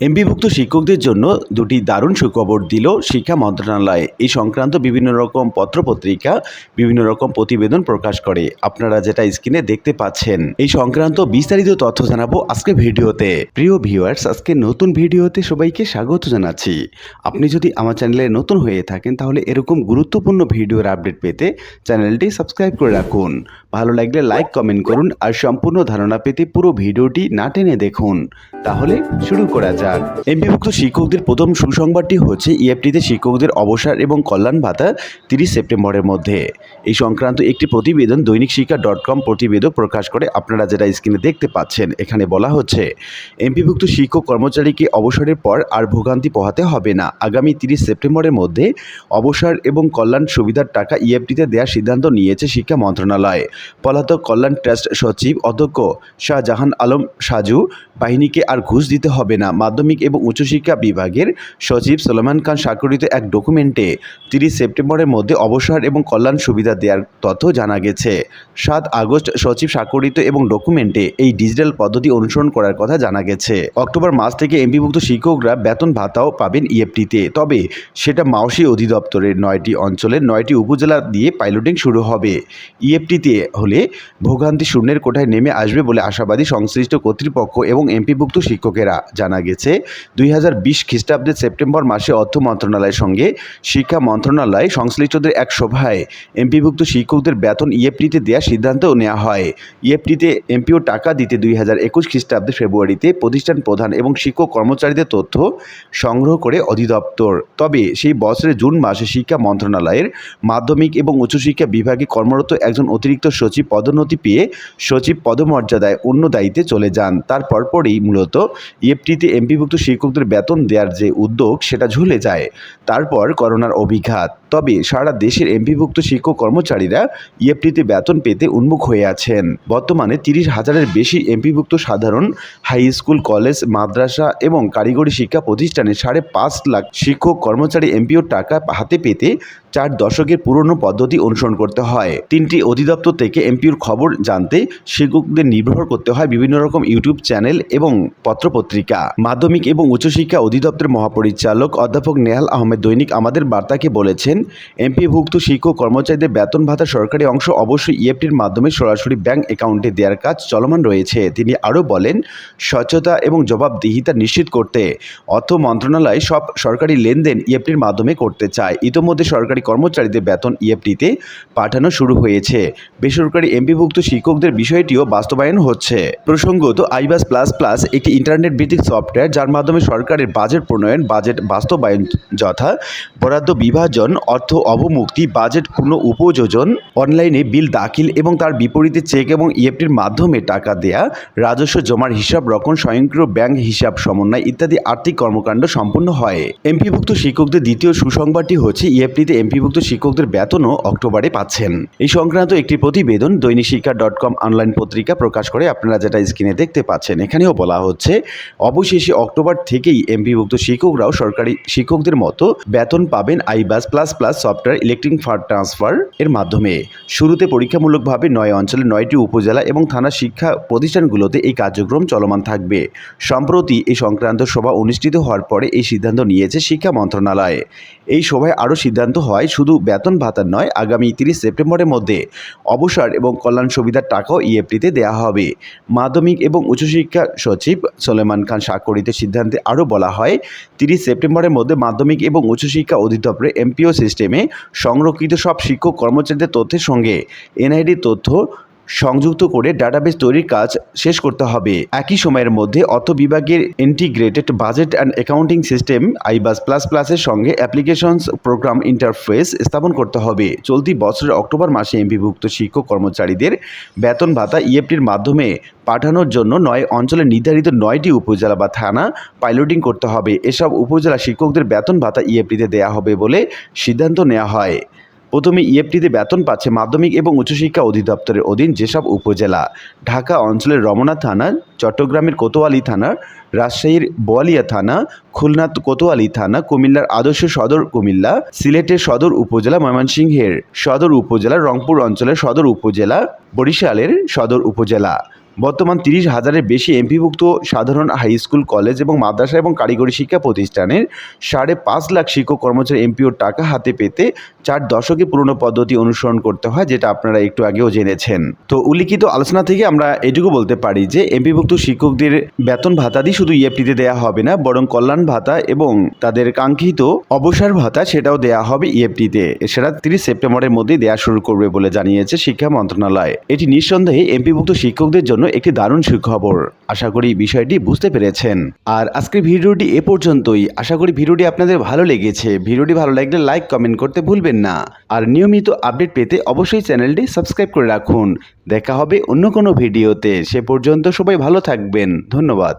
এমপিভুক্ত শিক্ষকদের জন্য দুটি দারুণ সুখবর দিল শিক্ষা মন্ত্রণালয়। এই সংক্রান্ত বিভিন্ন রকম পত্রপত্রিকা বিভিন্ন রকম প্রতিবেদন প্রকাশ করে। আপনারা যেটা স্ক্রিনে দেখতে পাচ্ছেন, এই সংক্রান্ত বিস্তারিত তথ্য জানাব আজকে ভিডিওতে। প্রিয় ভিউয়ার্স, আজকে নতুন ভিডিওতে সবাইকে স্বাগত জানাচ্ছি। আপনি যদি আমার চ্যানেলে নতুন হয়ে থাকেন, তাহলে এরকম গুরুত্বপূর্ণ ভিডিওর আপডেট পেতে চ্যানেলটি সাবস্ক্রাইব করে রাখুন। ভালো লাগলে লাইক কমেন্ট করুন আর সম্পূর্ণ ধারণা পেতে পুরো ভিডিওটি না টেনে দেখুন। তাহলে শুরু করা যাক। এমপিভুক্ত শিক্ষকদের প্রথম সুসংবাদটি হচ্ছে ইএফটিতে শিক্ষকদের অবসর এবং কল্যাণ ভাতা তিরিশ সেপ্টেম্বরের মধ্যে। এই সংক্রান্ত একটি প্রতিবেদন দৈনিক শিক্ষা ডট কম প্রতিবেদক প্রকাশ করে। আপনারা যেটা স্ক্রিনে দেখতে পাচ্ছেন, এখানে বলা হচ্ছে এমপিভুক্ত শিক্ষক কর্মচারীকে অবসরের পর আর ভোগান্তি পোহাতে হবে না। আগামী তিরিশ সেপ্টেম্বরের মধ্যে অবসর এবং কল্যাণ সুবিধার টাকা ইএফটিতে দেওয়ার সিদ্ধান্ত নিয়েছে শিক্ষা মন্ত্রণালয়। পলাতক কল্যাণ ট্রাস্ট সচিব অধ্যক্ষ শাহজাহান আলম সাজু, বাহিনীকে আর ঘুষ দিতে হবে না। মাধ্যমিক এবং উচ্চশিক্ষা বিভাগের সচিব সলমান খান স্বাক্ষরিত এক ডকুমেন্টে তিরিশ সেপ্টেম্বরের মধ্যে অবসর এবং কল্যাণ সুবিধা দেওয়ার তথ্য জানা গেছে। সাত আগস্ট সচিব স্বাক্ষরিত এবং ডকুমেন্টে এই ডিজিটাল পদ্ধতি অনুসরণ করার কথা জানা গেছে। অক্টোবর মাস থেকে এমপিভুক্ত শিক্ষকরা বেতন ভাতাও পাবেন ইএফটিতে। তবে সেটা মাওসি অধিদপ্তরের নয়টি অঞ্চলের নয়টি উপজেলা দিয়ে পাইলটিং শুরু হবে। ইএফটিতে হলে ভোগান্তি শূন্যের কোঠায় নেমে আসবে বলে আশাবাদী সংশ্লিষ্ট কর্তৃপক্ষ এবং এমপিভুক্ত শিক্ষকেরা। জানা গেছে, দুই হাজার বিশ খ্রিস্টাব্দের সেপ্টেম্বর মাসে অর্থ মন্ত্রণালয়ের সঙ্গে শিক্ষা মন্ত্রণালয় সংশ্লিষ্টদের এক সভায় এমপিভুক্ত শিক্ষকদের বেতন ইএফটিতে দেওয়ার সিদ্ধান্ত নেওয়া হয়। ইএফটিতে এমপিও টাকা দিতে দুই হাজার একুশ খ্রিস্টাব্দে ফেব্রুয়ারিতে প্রতিষ্ঠান প্রধান এবং শিক্ষক কর্মচারীদের তথ্য সংগ্রহ করে অধিদপ্তর। তবে সেই বছরের জুন মাসে শিক্ষা মন্ত্রণালয়ের মাধ্যমিক এবং উচ্চশিক্ষা বিভাগে কর্মরত একজন অতিরিক্ত সচিব পদোন্নতি পেয়ে সচিব পদমর্যাদায় অন্য দায়িত্বে চলে যান। তার পরপরই মূলত ইএফটিতে এমপিভুক্ত শিক্ষকদের বেতন দেওয়ার যে উদ্যোগ, সেটা ঝুলে যায়। তারপর করোনার অভিঘাত। তবে সারা দেশের এমপিভুক্ত শিক্ষক কর্মচারীরা ইএফটিতে বেতন পেতে উন্মুখ হয়ে আছেন। বর্তমানে তিরিশ হাজারের বেশি এমপিভুক্ত সাধারণ হাই স্কুল, কলেজ, মাদ্রাসা এবং কারিগরি শিক্ষা প্রতিষ্ঠানে সাড়ে পাঁচ লাখ শিক্ষক কর্মচারী এমপিও টাকা হাতে পেতে চার দশকের পুরনো পদ্ধতি অনুসরণ করতে হয়। তিনটি অধিদপ্তর থেকে এমপিওর খবর জানতে শিক্ষকদের নির্ভর করতে হয় বিভিন্ন রকম ইউটিউব চ্যানেল এবং পত্রপত্রিকা। মাধ্যমিক এবং উচ্চশিক্ষা অধিদপ্তরের মহাপরিচালক অধ্যাপক নেহাল আহমেদ দৈনিক আমাদের বার্তাকে বলেছেন, এমপিভুক্ত শিক্ষক কর্মচারীদের বেতন ভাতা সরকারি অংশ অবশ্যই ইএফটির মাধ্যমে সরাসরি ব্যাংক অ্যাকাউন্টে দেওয়ার কাজ চলমান রয়েছে। তিনি আরও বলেন, স্বচ্ছতা এবং জবাবদিহিতা নিশ্চিত করতে অর্থ মন্ত্রণালয় সব সরকারি লেনদেন ইএফটির মাধ্যমে করতে চায়। ইতোমধ্যে সরকারি কর্মচারীদের বেতন ইএফটিতে পাঠানো শুরু হয়েছে। বেসরকারি এমপিভুক্ত শিক্ষকদের বিষয়টিও বাস্তবায়ন হচ্ছে। প্রসঙ্গত আইবাস প্লাস প্লাস একটি ইন্টারনেট ভিত্তিক সফটওয়্যার, যার মাধ্যমে সরকারের বাজেট প্রণয়ন, বাজেট বাস্তবায়ন যথা বরাদ্দ বিভাজন, অর্থ অবমুক্তি, বাজেট পুনঃ উপযোজন, অনলাইনে বিল দাখিল এবং তার বিপরীতে চেক এবং ইএফটির মাধ্যমে টাকা দেয়া, রাজস্ব জমার হিসাব রক্ষণ স্বয়ংক্রিয় ব্যাংক হিসাব সমন্বয় ইত্যাদি আর্থিক কর্মকাণ্ড সম্পন্ন হয়। এমপিভুক্ত শিক্ষকদের দ্বিতীয় সুসংবাদটি হচ্ছে ইএফটিতে এমপিভুক্ত শিক্ষকদের বেতনও অক্টোবরে পাচ্ছেন। এই সংক্রান্ত একটি প্রতিবেদন দৈনিক শিক্ষা ডট কম অনলাইন পত্রিকা প্রকাশ করে আপনারা যেটা স্ক্রিনে দেখতে পাচ্ছেন, এখানেও বলা হচ্ছে, অবশেষে অক্টোবর থেকেই এমপিভুক্ত শিক্ষকরাও সরকারি শিক্ষকদের মতো বেতন পাবেন iBAS plus plus software electric fund transfer এর মাধ্যমে। শুরুতে পরীক্ষামূলকভাবে নয় অঞ্চলে নয়টি উপজেলা এবং থানা শিক্ষা প্রতিষ্ঠানগুলোতে এই কার্যক্রম চলমান থাকবে। সম্প্রতি এই সংক্রান্ত সভা অনুষ্ঠিত হওয়ার পরে এই সিদ্ধান্ত নিয়েছে শিক্ষা মন্ত্রণালয়। এই সভায় আরও সিদ্ধান্ত হয় শুধু বেতন ভাতা নয়, আগামী তিরিশ সেপ্টেম্বরের মধ্যে অবসর এবং কল্যাণ সুবিধার টাকাও ইএফটিতে দেওয়া হবে। মাধ্যমিক এবং উচ্চশিক্ষা সচিব সলেমান খান স্বাক্ষরিত সিদ্ধান্তে আরও বলা হয়, তিরিশ সেপ্টেম্বরের মধ্যে মাধ্যমিক এবং উচ্চশিক্ষা অধিদপ্তরে এমপিও সিস্টেমে সংরক্ষিত সব শিক্ষক কর্মচারীদের তথ্যের সঙ্গে এনআইডি তথ্য সংযুক্ত করে ডাটাবেস তৈরির কাজ শেষ করতে হবে। একই সময়ের মধ্যে অর্থ বিভাগের integrated budget and accounting system iBAS plus প্লাসের সঙ্গে অ্যাপ্লিকেশনস প্রোগ্রাম ইন্টারফেস স্থাপন করতে হবে। চলতি বছরের অক্টোবর মাসে এমপিভুক্ত শিক্ষক কর্মচারীদের বেতন ভাতা ইএফটির মাধ্যমে পাঠানোর জন্য নয় অঞ্চলে নির্ধারিত নয়টি উপজেলা বা থানা পাইলটিং করতে হবে। এসব উপজেলা শিক্ষকদের বেতন ভাতা ইএফটিতে দেওয়া হবে বলে সিদ্ধান্ত নেওয়া হয়। প্রথমে ইএফটিতে বেতন পাচ্ছে মাধ্যমিক এবং উচ্চশিক্ষা অধিদপ্তরের অধীন যেসব উপজেলা। ঢাকা অঞ্চলের রমনা থানা, চট্টগ্রামের কোতোয়ালি থানা, রাজশাহীর বোয়ালিয়া থানা, খুলনা কোতোয়ালি থানা, কুমিল্লার আদর্শ সদর কুমিল্লা, সিলেটের সদর উপজেলা, ময়মনসিংহের সদর উপজেলা, রংপুর অঞ্চলের সদর উপজেলা, বরিশালের সদর উপজেলা। বর্তমান তিরিশ হাজারের বেশি এমপিভুক্ত সাধারণ হাই স্কুল কলেজ এবং মাদ্রাসা এবং কারিগরি শিক্ষা প্রতিষ্ঠানের সাড়ে পাঁচ লাখ শিক্ষক কর্মচারী এমপিওর টাকা হাতে পেতে চার দশকে পুরনো পদ্ধতি অনুসরণ করতে হয়, যেটা আপনারা একটু আগেও জেনেছেন। তো উল্লিখিত আলোচনা থেকে আমরা এটুকু বলতে পারি যে, এমপিভুক্ত শিক্ষকদের বেতন ভাতাদি শুধু ইএফটিতে দেওয়া হবে না, বরং কল্যাণ ভাতা এবং তাদের কাঙ্ক্ষিত অবসর ভাতা সেটাও দেওয়া হবে ইএফটিতে সেটা তিরিশ সেপ্টেম্বরের মধ্যেই দেওয়া শুরু করবে বলে জানিয়েছে শিক্ষা মন্ত্রণালয়। এটি নিঃসন্দেহে এমপিভুক্ত শিক্ষকদের জন্য একটি দারুণ সুখবর। আশা করি বিষয়টি বুঝতে পেরেছেন। আর আজকের ভিডিওটি এ পর্যন্তই। আশা করি ভিডিওটি আপনাদের ভালো লেগেছে। ভিডিওটি ভালো লাগলে লাইক, কমেন্ট করতে ভুলবেন না। আর নিয়মিত আপডেট পেতে অবশ্যই চ্যানেলটি সাবস্ক্রাইব করে রাখুন। দেখা হবে অন্য কোনো ভিডিওতে। সে পর্যন্ত সবাই ভালো থাকবেন। ধন্যবাদ।